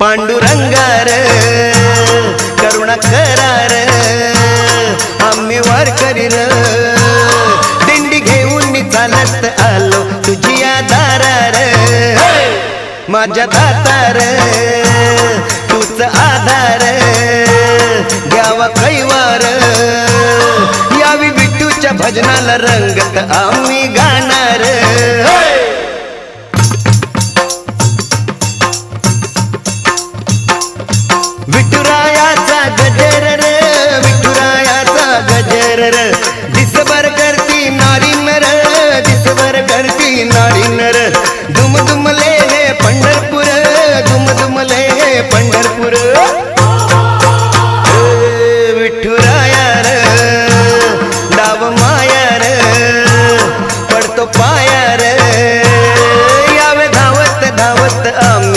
पांडुरंगार करुणा करार आम्ही वार करीर दिंडी घेऊन चालत आलो तुझी दारार माझ्या दातार तूच आधार. घ्यावा कैवार. यावी विठूच्या भजनाला रंगत आम्ही गा दिसभर करती नारी नर दिसभर करती नारी नर. दुम दुमले हे पंढरपूर दुम दुमले हे पंढरपूर.